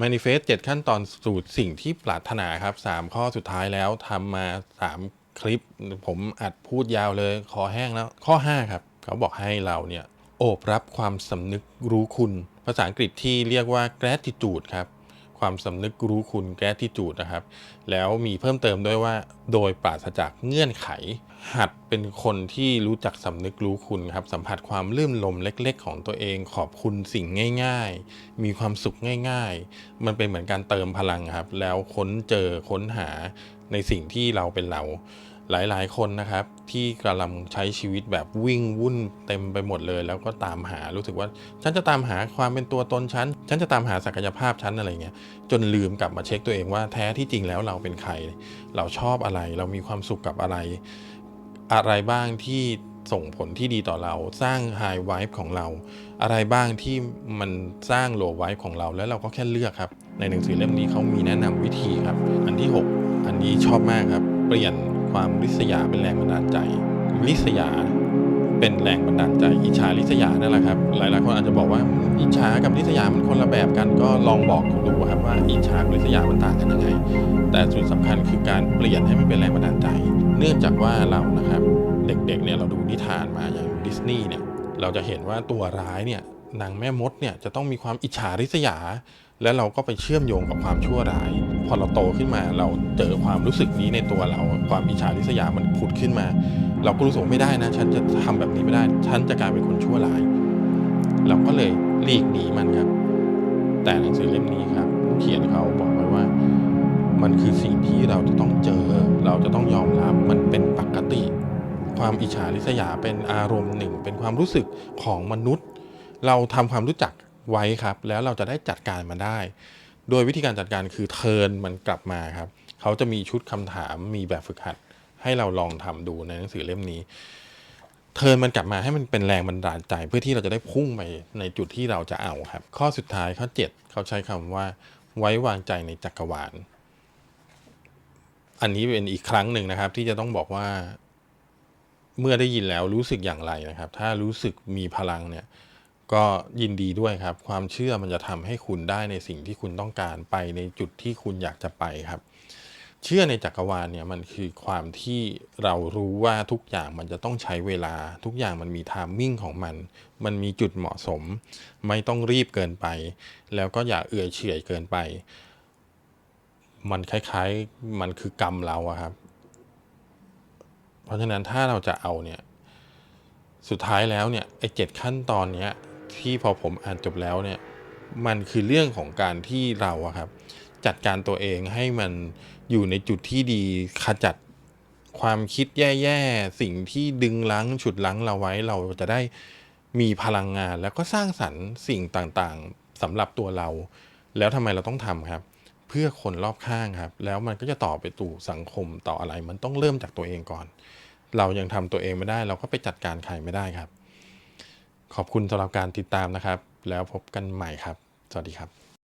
Manifest 7 ขั้นตอนสู่สิ่งที่ปรารถนาครับ 3 ข้อสุดท้ายแล้วทำมา 3 คลิป ผมอัดพูดยาวเลยคอแห้งแล้ว ข้อ 5 ครับ เขาบอกให้เราเนี่ยโอบรับความสำนึกรู้คุณ ภาษาอังกฤษที่เรียกว่า gratitude ครับ ความสำนึกรู้คุณแก้ที่จูดนะครับ แล้วมีเพิ่มเติมด้วยว่าโดยปราศจากเงื่อนไข หัดเป็นคนที่รู้จักสำนึกรู้คุณครับ สัมผัสความลื่นลมเล็ก ๆ ของตัวเอง ขอบคุณสิ่งง่าย ๆ มีความสุขง่าย ๆ มันเป็นเหมือนการเติมพลังครับ แล้วค้นเจอค้นหาในสิ่งที่เราเป็นเรา หลายๆ คนนะครับที่กำลังใช้ชีวิตแบบวิ่งวุ่นเต็มไปหมดเลย แล้วก็ตามหารู้สึกว่า ฉันจะตามหาความเป็นตัวตนฉัน ฉันจะตามหาศักยภาพฉันอะไรเงี้ยจนลืมกลับมาเช็คตัวเองว่าแท้ที่จริงแล้วเราเป็นใคร เราชอบอะไร เรามีความสุขกับอะไร อะไรบ้างที่ส่งผลที่ดีต่อเราสร้าง High Vibe ของเรา อะไรบ้างที่มันสร้าง Low Vibe ของเราแล้วเราก็แค่เลือกครับ ในหนังสือเล่มนี้เขามีแนะนำวิธีครับ อันที่ 6 อันนี้ชอบมากครับ เปลี่ยนความริษยาเป็นแรงบันดาลใจ ริษยาเป็นแรงบันดาลใจ อิจฉาริษยานั่นแหละครับ หลายๆคนอาจจะบอกว่าอิจฉากับริษยามันคนละแบบกันก็ลองบอกดูครับว่าอิจฉากับริษยามันต่างกันยังไง แต่จุดสำคัญคือการเปลี่ยนให้มันเป็นแรงบันดาลใจ เนื่องจากว่าเรานะครับเด็กๆเนี่ยเราดูนิทานมาอย่างดิสนีย์เนี่ยเราจะเห็นว่าตัวร้ายเนี่ยนางแม่มดเนี่ยจะต้องมีความอิจฉาริษยา แล้วเราก็ไปเชื่อมโยงกับความชั่วร้าย พอเราโตขึ้นมาเราเจอความรู้สึกนี้ในตัวเรา ความอิจฉาริษยามันผุดขึ้นมา เราก็รู้สึกไม่ได้นะ ฉันจะทำแบบนี้ไม่ได้ ฉันจะกลายเป็นคนชั่วร้าย เราก็เลยหลีกหนีมันครับ แต่หนังสือเล่มนี้ครับผู้เขียนเขาบอกไว้ว่า มันคือสิ่งที่เราจะต้องเจอ เราจะต้องยอมรับมันเป็นปกติ ความอิจฉาริษยาเป็นอารมณ์หนึ่ง เป็นความรู้สึกของมนุษย์ เราทำความรู้จัก ไว้ครับ แล้วเราจะได้จัดการมันได้ โดยวิธีการจัดการคือเทิร์นมันกลับมาครับเขาจะมีชุดคำถามมีแบบฝึกหัด ให้เราลองทำดูในหนังสือเล่มนี้ เทิร์นมันกลับมาให้มันเป็นแรงบันดาลใจ เพื่อที่เราจะได้พุ่งไปในจุดที่เราจะเอาครับ ข้อสุดท้ายข้อ 7 เขาใช้คำว่า ไว้วางใจในจักรวาลอันนี้เป็นอีกครั้งหนึ่งนะครับ ที่จะต้องบอกว่า เมื่อได้ยินแล้วรู้สึกอย่างไรนะครับ ถ้ารู้สึกมีพลังเนี่ย ก็ยินดีด้วยครับ ความเชื่อมันจะทำให้คุณได้ในสิ่งที่คุณต้องการไปในจุดที่คุณอยากจะไปครับ เชื่อในจักรวาลเนี่ยมันคือความที่เรารู้ว่าทุกอย่างมันจะต้องใช้เวลา ทุกอย่างมันมีไทามมิ่งของมัน มันมีจุดเหมาะสม ไม่ต้องรีบเกินไป แล้วก็อย่าเอื่อยเฉอยเกินไป มันคล้ายๆมันคือกรรมเราอะครับ เพราะฉะนั้นถ้าเราจะเอาเนี่ยสุดท้ายแล้วเนี่ยไอ้เจ็ดขั้นตอนเนี้ย ที่พอผมอ่านจบแล้วเนี่ยมันคือเรื่องของการที่เราอะครับ จัดการตัวเองให้มันอยู่ในจุดที่ดีขจัดความคิดแย่ๆ สิ่งที่ดึงลังฉุดลังเราไว้เราจะได้มีพลังงาน แล้วก็สร้างสรรค์สิ่งต่างๆสำหรับตัวเรา แล้วทำไมเราต้องทำครับ เพื่อคนรอบข้างครับ แล้วมันก็จะต่อไปสู่สังคมต่ออะไร มันต้องเริ่มจากตัวเองก่อน เรายังทำตัวเองไม่ได้ เราก็ไปจัดการใครไม่ได้ครับ ขอบคุณสำหรับการติดตามนะครับ แล้วพบกันใหม่ครับ สวัสดีครับ